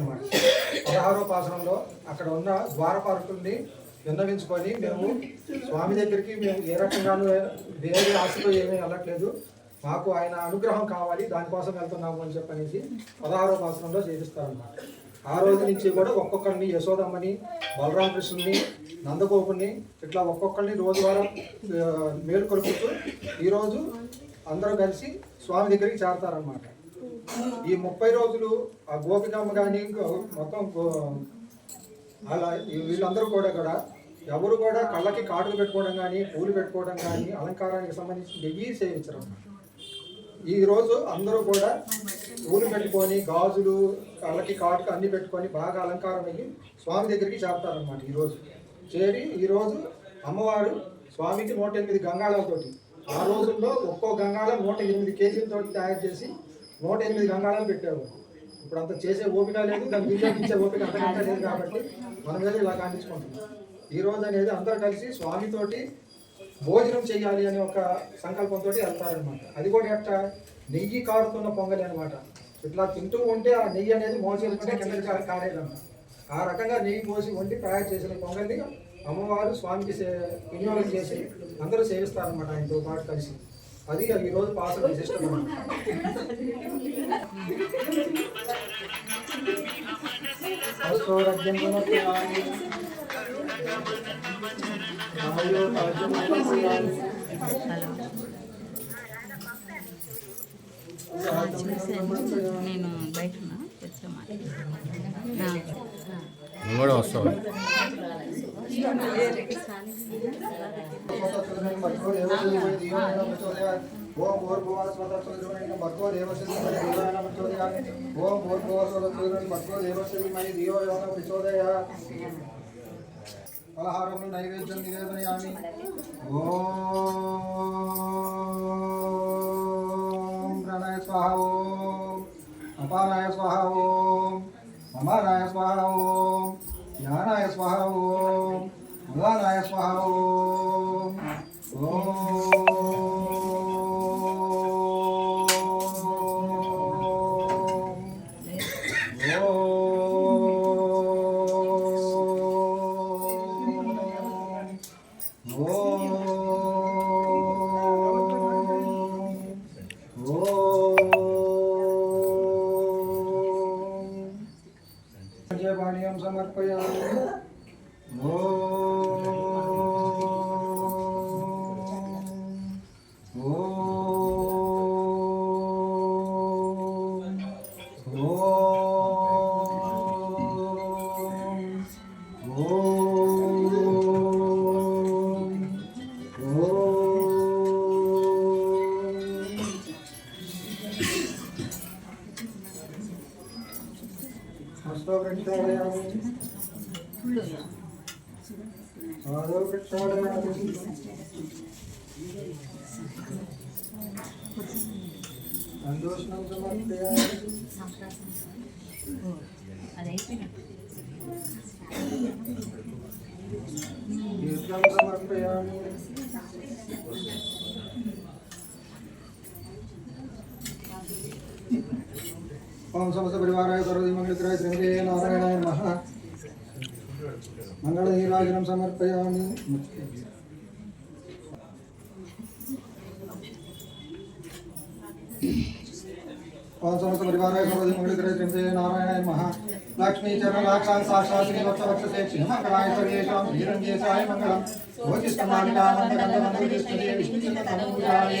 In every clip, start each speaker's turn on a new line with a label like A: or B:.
A: అన్నమాట. పదహారో పాసనంలో అక్కడ ఉన్న ద్వారపాలకుల్ని విన్నవించుకొని మేము స్వామి దగ్గరికి మేము ఏ రకంగానూ వేరే ఆశతో ఏమీ వెళ్ళట్లేదు. మాకు ఆయన అనుగ్రహం కావాలి దానికోసం వెళ్తున్నాము అని చెప్పనేసి పదహారో పాసనంలో చేపిస్తారన్నమాట. ఆ రోజు నుంచి కూడా ఒక్కొక్కరిని యశోదమ్మని బలరామకృష్ణుని నందగోపుని ఇట్లా ఒక్కొక్కరిని రోజు మేలు కొలుపుతూ ఈరోజు అందరూ కలిసి స్వామి దగ్గరికి చేరతారన్నమాట. ఈ ముప్పై రోజులు ఆ గోపికమ్మ కానీ మొత్తం గో- అలా వీళ్ళందరూ కూడా కూడా ఎవరు కూడా కళ్ళకి కాటులు పెట్టుకోవడం కానీ పూలు పెట్టుకోవడం కానీ అలంకారానికి సంబంధించి నెయ్యి సేవించరు. ఈ రోజు అందరూ కూడా పూలు పెట్టుకొని గాజులు కళ్ళకి కాటుకు అన్ని పెట్టుకొని బాగా అలంకారం అయ్యి స్వామి దగ్గరికి చేరతారనమాట ఈరోజు చేరి ఈరోజు అమ్మవారు స్వామికి నూట ఎనిమిది గంగాళాలతోటి ఆ రోజుల్లో ఒక్కో గంగాళం నూట ఎనిమిది కేజీలతోటి తయారు చేసి నూట ఎనిమిది గంగాళాలు పెట్టారు ఇప్పుడు అంత చేసే ఓపిక లేదు దాన్ని వినియోగించే ఓపిక అంతకంటే లేదు కాబట్టి మనం వెళ్ళి ఇలా కాండించుకుంటున్నాం ఈ రోజు అనేది అందరూ కలిసి స్వామితోటి భోజనం చేయాలి అనే ఒక సంకల్పంతో వెళ్తారనమాట అది కూడా ఎట్ట? నెయ్యి కారుతున్న పొంగలి అనమాట ఇట్లా తింటూ ఉంటే ఆ నెయ్యి అనేది మోసేసుకుంటే కిందకి కా- కారేదన్నమాట. ఆ రకంగా నెయ్యి పోసి వండి తయారు చేసిన పొంగల్ని అమ్మవారు స్వామికి సే- వినియోగం చేసి అందరూ సేవిస్తారనమాట ఆయనతో పాటు కలిసి. అది ఈ రోజు పాస్. ఆయురాజ్యం సమర్పయామి.
B: నేను బయట
C: కూడా వస్తావు
A: ఓం భూర్భువస్వతస్వద్రువైన భర్గో దేవశ్రీ దేవాయ ప్రచోదయామి ఓం భూర్భువస్వతస్వద్రువైన భర్గో దేవశ్రీ మయి దియో ప్రచోదయ ఫలహారములు నైవేద్యం నివేదనయామి ఓ समर्पयामि। సంతోషం సమర్పయామి
B: అది అయిపోయినట్టు
A: తీర్థం సమర్పయామి ఓం సమస్త పరివారాయ సర్వది మంగళగ్రాయ శ్రీమతే నారాయణాయ నమః మంగళ నీరాజనం సమర్పయామి ఓం సమస్త పరివారాయ సర్వది మంగళగ్రాయ శ్రీమతే నారాయణాయ నమః లక్ష్మీ చరణ లాక్షాన్ సాక్షాత్ శ్రీవత్స వక్షసే క్షిమంగళాయ సర్వేషాం ధీరంజేశాయ మంగళం భోజిస్తమాలికానందగంధమందురిస్తుతే విష్ణుచిత్తమూలాయ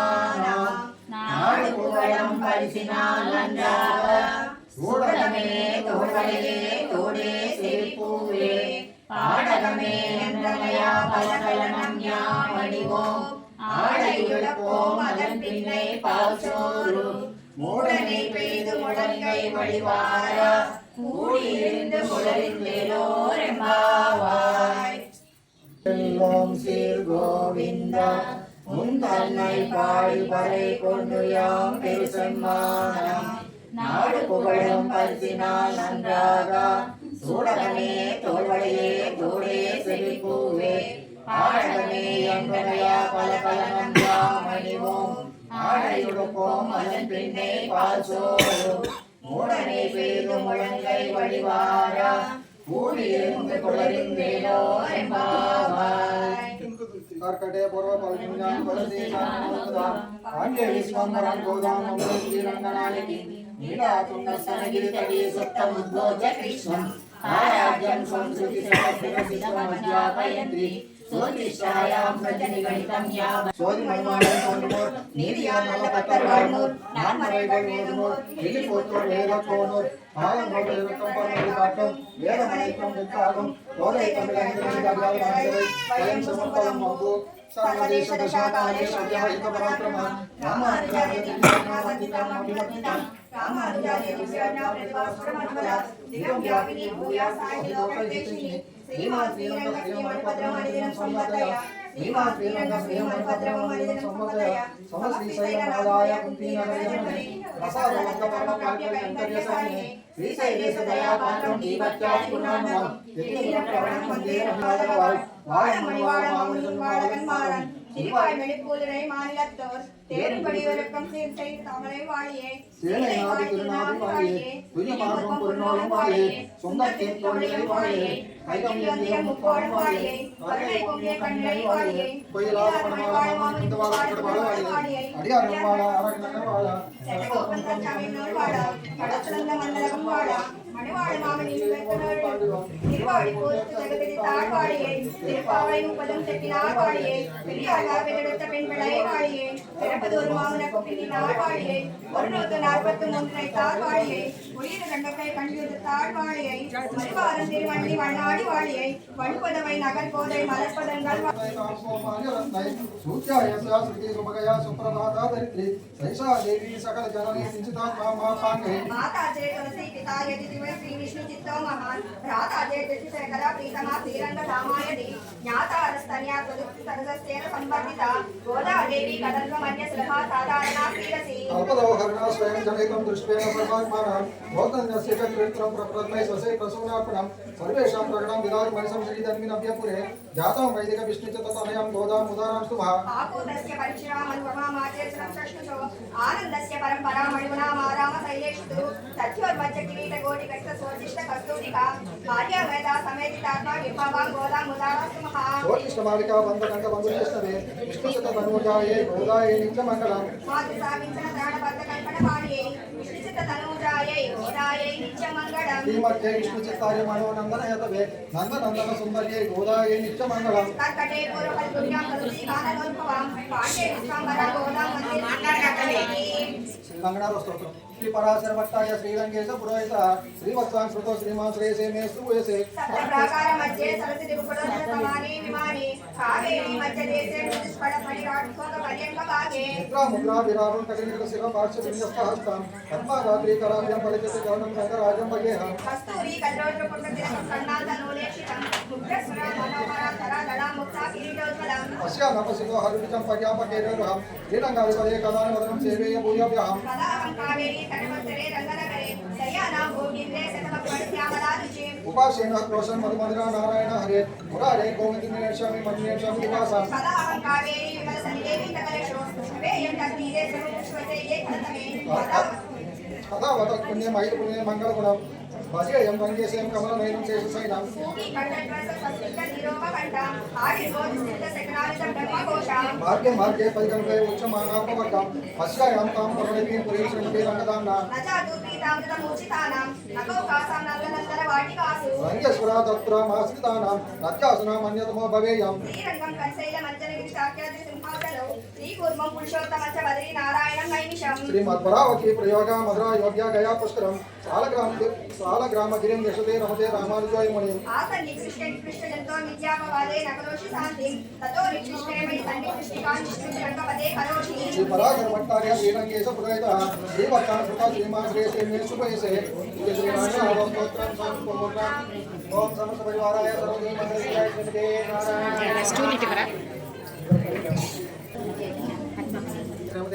B: பரிசினால் நன்றாக ஊடகமே தோடலே தோடே செழிப்பூவே பாடகமே என்றனையா பலகலனம் யாமடிவோம். ஆடையுழப்போம் அதன் பின்னை பாசோரு மூடனை பெய்து முடங்கை வழிவாரா. கூடியிருந்து முழறிந்தேலோர்
A: எம்பாவாய். ஓம் சீர் கோவிந்தா உன் தன்னை பாடிவரை கொண்டு யாம் பெருசெம்மானம்.
B: நாடு புகழும் பரிசினால் நன்றாக? சூடகமே தோல்வடையே தோடே செழிப்பூவே ஆடகமே எங்களையா பல பல நன்றாம் அணிவோம் ஆடையுடுப்போம் அதன் பின்னே பால் சோறு மூடனை பெய்து முழங்கை வழிவாரா கூடியிருந்து குளரின் வேலோ
A: எம்பாவாய் పూర్వ పౌర్ణ్యాం కొలసి సానుదాం ఆంగే విశ్వంబరం గోదాం అమృత శ్రీరంగనాయకి
B: నీలాతుండ సనగిరి తడి
A: சோதி மனுமானம் தோன்றுமோர்
B: நீதியால் நல்ல பத்தர் வாழ்மோர்
A: நான்மறைகள் ஓதுமோர் வெளி போத்தோர் வேத போனோர் பாலங்கள் விருத்தம் போனது காட்டும் வேதம் அனைத்தும் விற்காகும் போதை தமிழ் ஐந்து மணி கல்லால் பயன் சுமத்தலும் மகு सर्वदेशदशाकालेश्वर्यः एकपराक्रमः रामानुजायतिवन्दितमभिवर्धितम् रामानुजायतिप्रज्ञाप्रतिभास्वरमन्वदा दिगं व्यापिनी भूयासायतिलोकदेशिनि श्रीमात्रीरङ्गप्रियमणिपद्रमणिदिनं संवदय श्रीमात्रीरङ्गप्रियमणिपद्रमणिदिनं संवदय அடியாரம் வாழ அரங்கனம் வாழ
B: சட்டகோபன் தஞ்சாவின் வாழ. கடச்சலந்த மண்டலம் வாழ. மணிவாழ மாமணி திருவாடி போர்த்து தகதி தாழ்வாழியே திருப்பாவளை முப்பதும் தட்டினார் வாழியே பெரியாழ்வார் பெற்றெடுத்த பெண்களை வாழியே பிறப்பது ஒரு மாமனுக்கு பின்னினார் வாழியே ஒரு நூத்து நாற்பத்தி மூன்றை தாழ் வாழியே உயிர் கண்டத்தை கண்டிரு தாழ் வாழியை மறுவாரம் திருவள்ளி வண்ணாடி வாழியை வன்புதவை நகர் போதை மலர்பதங்கள்
A: மாதா ஜெய துளசி பிதா யதி திவே
B: ಶ್ರೀವಿಷ್ಣು ಚಿತ್ತೋ ಮಹಾನ್ ಭ್ರಾತಾಜಯ ಚಚಿಶೇಖರ ಪ್ರೀತಮಾ ಶ್ರೀರಂಗಧಾಮಾಯ ದಿ ಜ್ಞಾತಾರಸ್ತನ್ಯಾ ತ್ವದುಕ್ತಿ ಸರಸಸ್ಥೇನ ಸಂಬಂಧಿತ ಗೋದಾ ದೇವಿ ಕದಲ್ವಮನ್ಯ ಸುಲಭಾ ಸಾಧಾರಣಾ ಕ್ರೀಡಸಿ ಅವಪದವಹರಣ ಸ್ವಯಂ ಜನಿತಂ ದೃಷ್ಟೇನ ಸರ್ವಾತ್ಮಾನಂ ಭೋತನ್ಯಸ್ಯ च कृत्रं प्रप्रथमे स्वसे
A: प्रसूनार्पणं सर्वेषां प्रकटं विदाय मनसं श्रीधर्मिन् अभ्यपुरे जातं वैदिक विष्णु च ततमयं गोदां उदारां स्तुभा आपूर्णस्य परिश्रामन्वमामाचेतनं षष्ठुषो आनन्दस्य परम्परामणिगुणामारामशैलेषु तथ्योर्वच्च किरीटकोटिक ఉదారం శుభ
B: కస్తూరిక భార్య సమేతితాత్మ విభావా గోదా ముదారస్తు మహా
A: జ్యోతిష్మాలికా బంధకంక బంధుచేష్టవే విష్ణు చ తనూజాయే గోదాయే నిత్య మంగళం
B: మాతృ సాగించిన ప్రాణబద్ధ కల్పన వాణియే విష్ణుచిత్త తనూజాయై గోదాయై నిత్యమంగళం
A: శ్రీమధ్యే విష్ణు చిత్తాయ మనోనందనయతవే నందనందన సుందర్యే గోదాయే నిత్య మంగళం
B: కర్కటే పూర్వకల్పుర్యాం కలుషి కానలోద్భవాం పాండే విశ్వాంబర గోదాం మందిర
A: శ్రీరంగనాథ స్తోత్రం. శ్రీ పరాశర భట్టాయ శ్రీరంగేశ పురోహిత శ్రీవత్సాం శృతో శ్రీమాన్ శ్రేయసే మే శ్రూయసే ముద్రా భూయాభ్యాం
B: కదాహం కావేరి తటవత్తరే రంగనగరే దయానాం గోవిందే శతమపడిశ్యామలా రుచి
A: ఉపాసేన క్రోశన్ మధుమధురా నారాయణ హరే మురారే గోవింద నేర్షామి మన్యేషామి నివాసం
B: కదాహం
A: పుణ్యం ఐదు పుణ్యం మంగళగుణం భజేయం వంగేశం కమలనయనం
B: శకనాలిత బ్రహ్మకోశం.
A: మార్గే మార్గే పైకంపై ఉచ్చమానాపవర్గం అస్యాయాం తాం పరమణి పురీ శ్రీమతి రంగదాంన
B: నజాతు పీతామృతమూచితానాం నకౌకాసాం నల్లనందన వాటికాసు.
A: రంగేశ్వరా తత్ర మాశ్రితానాం నత్యాసునాం అన్యతమో భవేయం.
B: శ్రీరంగం కైశైల మంజన గిరిశాఖ్యాది సింహాచలో శ్రీ
A: శ్రీ మధ్వరావతి ప్రయోగ మధుర యోగ్య గయా పుష్కరం. సాలగ్రామ సాలగ్రామ గిరిం యశతే రమతే రామానుజాయ ముని
B: ఆసన్ని కృష్ణ కృష్ణ జంతో విద్యాపవాదే నకరోషి శాంతి. తతో నికృష్ణే మై సన్ని కృష్ణికాన్ రంగపదే కరోషి.
A: శ్రీ పరాగర భట్టార్య శ్రీరంగేశ పురోహిత శ్రీ భక్తాన కృపా శ్రీమాన్ శ్రీ శ్రీ సుపయసే. శ్రీ శ్రీ నారాయణ స్తోత్రం సంపూర్ణ ఓం సమస్త పరివారాయ సర్వదే మంగళాయ శ్రీమతే నారాయణ.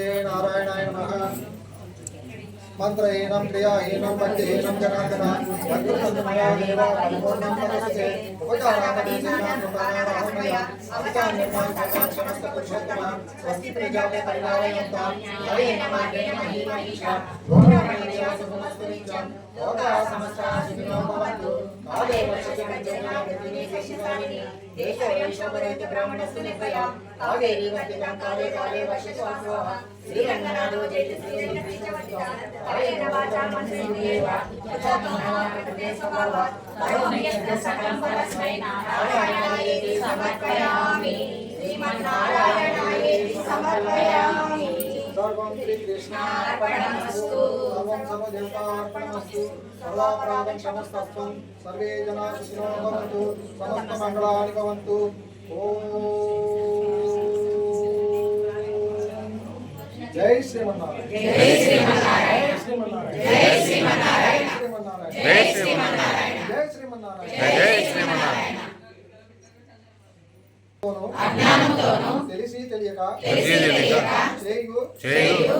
A: శ్రీమతే నారాయణాయ నమః మంత్రహీనం క్రియాహీనం భక్తిహీనం జనార్దన భక్తిమయా దేవ పరిపూర్ణం తపస్సే ఉపచారామదేశేన స్వస్తి ప్రజాపతి పరివారయంతాం హరేణ మార్గేణ మహీమహీష గోరామణీయ సుఖమస్తు నిత్యం లోకా సమస్తా సుఖినో భవంతు కాలే వర్షతి పంచనా గతిని శశిసారిణి దేశ వైశ్వపరైత బ్రాహ్మణస్సు నిర్భయ. కావేరీ వర్తితాం కాలే కాలే వర్షశ్వాసోహ శ్రీరంగనాథో జయతి శ్రీ
B: వాచా. కరోమి యజ్ఞ సకలం పరస్మై నారాయణాయేతి సమర్పయామి శ్రీమన్నారాయణాయేతి సమర్పయామి
A: శ్రీకృష్ణార్పణమస్తు సర్వం సర్వదేవతార్పణమస్తు సర్వాపరాధం క్షమస్తత్వం సర్వే జనా సుఖినో భవంతు సమస్త మంగళాని భవంతు ఓం జై శ్రీమన్నారాయణ జై శ్రీమన్నారాయణ జై శ్రీమన్నారాయణ జై శ్రీమన్నారాయణ జై శ్రీమన్నారాయణ
C: జై శ్రీమన్నారాయణ
A: అజ్ఞానముతోను తెలిసి తెలియక చేయు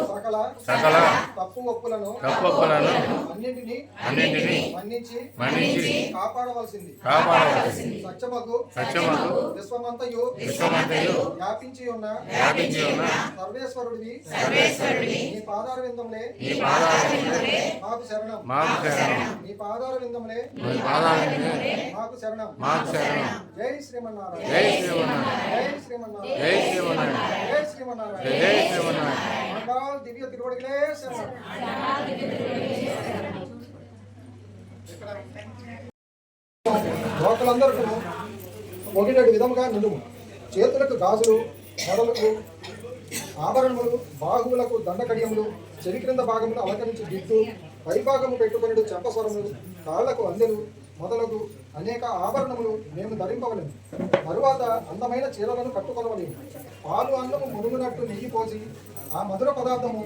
A: సకల
C: సకల
A: తప్పు ఒప్పులను
C: తప్పొప్పులను
A: అన్నింటినీ
C: అన్నింటినీ
A: మన్నించి
C: మన్నించి
A: కాపాడవలసింది.
C: కాపాడవలసింది.
A: సత్యమగు
C: సత్యమగు
A: విశ్వమంతయు
C: విశ్వమంతయు
A: వ్యాపించి ఉన్న
C: వ్యాపించి ఉన్న
A: సర్వేశ్వరుడివి.
C: సర్వేశ్వరుడి
A: నీ పాదార విందములే
C: నీ పాదాలనే
A: మాకు శరణం.
C: మాకు శరణం.
A: నీ పాదార విందములే
C: నీ పాదాలనే
A: మాకు శరణం.
C: మాకు శరణం.
A: జై శ్రీమన్నారాయణ.
C: జై శ్రీమన్నారాయణ.
A: దివ్య తిరువడిகளே శరణం లోకలందరూ ఒగినటి విధముగా నిలుము చేతులకు గాజులు మెడలకు ఆభరణములు బాహువులకు దండకడియములు చెవి క్రింద భాగములు అలంకరించి దిద్దు పైభాగము పెట్టుకుని చెంపస్వరములు కాళ్ళకు అందెలు మొదలగు అనేక ఆభరణములు మేము ధరింపవలేము తరువాత అందమైన చీరలను కట్టుకొనవలేము పాలు అన్నము మునుగునట్టు నెయ్యి పోసి ఆ మధుర పదార్థము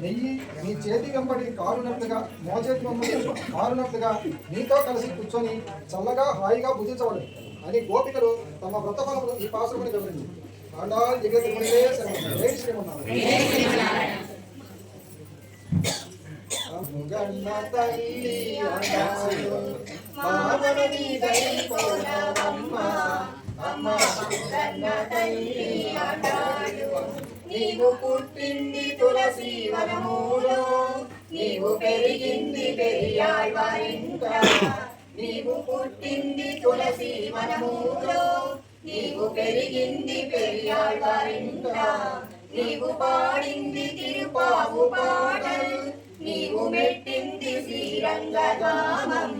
A: నెయ్యి నీ చేతి వెంబడి కారునట్లుగా మోచేతి వెంబడి కారునట్లుగా నీతో కలిసి కూర్చొని చల్లగా హాయిగా భుజించవలెను అని గోపికలు తమ వ్రత ఫలమును ఈ పాసుకుని వివరించింది ఆండాల్ దివ్య తిరుమలే శరణం. జై శ్రీమన్నారాయణ. అమ్ముగన్న తల్లి తల్లి నీవు పుట్టింది తులసి వనములో నీవు పెరిగింది పెరియాళ్వారింట నీవు పుట్టింది తులసి వనములో నీవు పెరిగింది పెరియాళ్వారింట నీవు పాడింది తిరుపావు పాటలు నీవు మెట్టింది శ్రీరంగగామం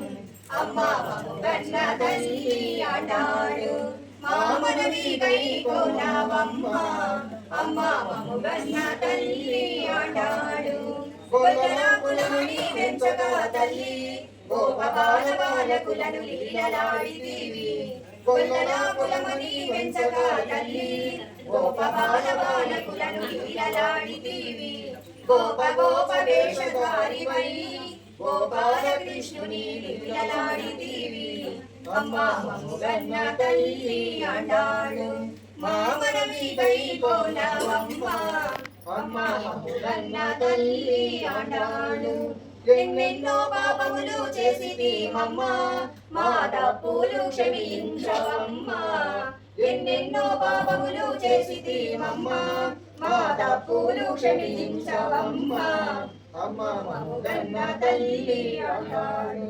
A: అమ్మ గన్న తల్లి ఆటాడు మామనవి గై కోనవమ్మ అమ్మ గన్న తల్లి ఆటాడు గొల్లల కులముని వెంచగా తల్లి. గోపబాల బాలకులను లీలలాడితివి వెంచగా తల్లి. గోపబాల బాలకులను లీలలాడితివి. గోప గోప వేషధారివై గోపాల కృష్ణుని లీలలాడితివి మమ్ముగన్న తల్లి అంటాడు మామనవి కై అమ్మ మమ్ముగన్న తల్లి అంటాడు ఎన్నెన్నో పాపములు చేసి మమ్మ మా తప్పులు క్షమించవమ్మ. ఎన్నెన్నో పాపములు చేసి మమ్మ మా తప్పులు క్షమించవమ్మ. అమ్మ మమ్ముగన్న తల్లి అంటాడు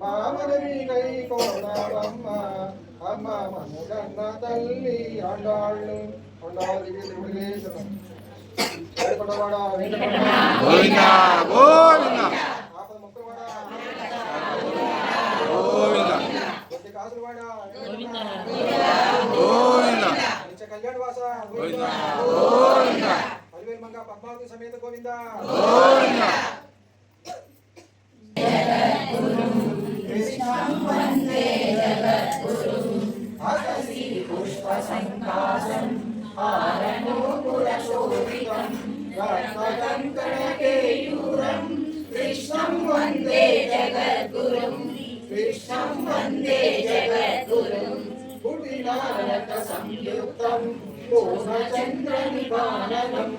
A: మామనవి కై కోనవమ్మ అమ్మ మమ్ముగన్న తల్లి ఆండాళ్ళు శరణం. ఏడుకొండవాడ, వెంకటరమణ,
C: గోవింద గోవింద
A: ఆపద ముక్కలవాడ,
C: గోవింద
A: కొద్ది కాసులవాడ,
C: గోవింద
A: నిత్య కళ్యాణ వాస,
C: గోవింద గోవింద
D: కృష్ణం వందే
A: అగసి పుష్ప సంకాశం ఆరణోపురశోభితం రత్నకంకణకేయూరం కృష్ణం వందే జగద్గురుం కృష్ణం వందే జగద్గురుం కుటిలాలక సంయుక్తం పూర్ణచంద్ర నిపాననం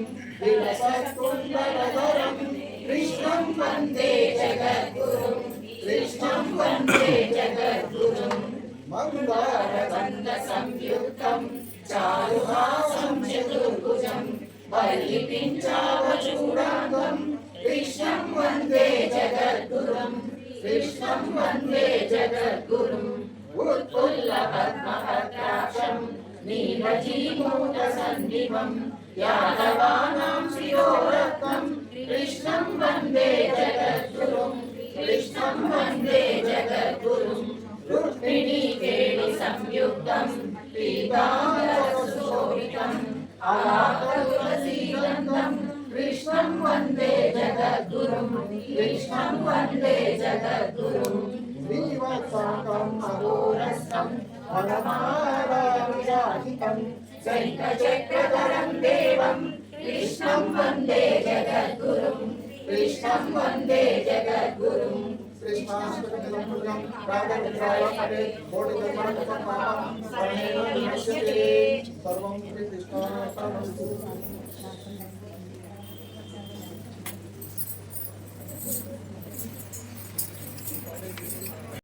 A: విలసత్కుండలధరం కృష్ణం వందే జగద్గురుం కృష్ణం వందే జగద్గురుం మందారగంధ సంయుక్తం చారుహాసం చతుర్భుజం వల్లిపించావచూడాంగం కృష్ణం వందే జగద్గురుం కృష్ణం వందే జగద్గురుం ఉత్పుల్ల పద్మపత్రాక్షం నీలజీమూత సన్నిభం యాదవానాం శిరోరత్నం కృష్ణం వందే జగద్గురుం కృష్ణం కృష్ణం వందే జగద్గురుం కృష్ణం వందే జగద్గురుం. శ్రీవత్సాకం అఘోరస్థం వనమాలావిరాజితం శంఖచక్రధరం దేవం కృష్ణం వందే జగద్గురుం కృష్ణం వందే జగద్గురుం. Krishnashtakam రాగమిత్రాయ Hare Thank you.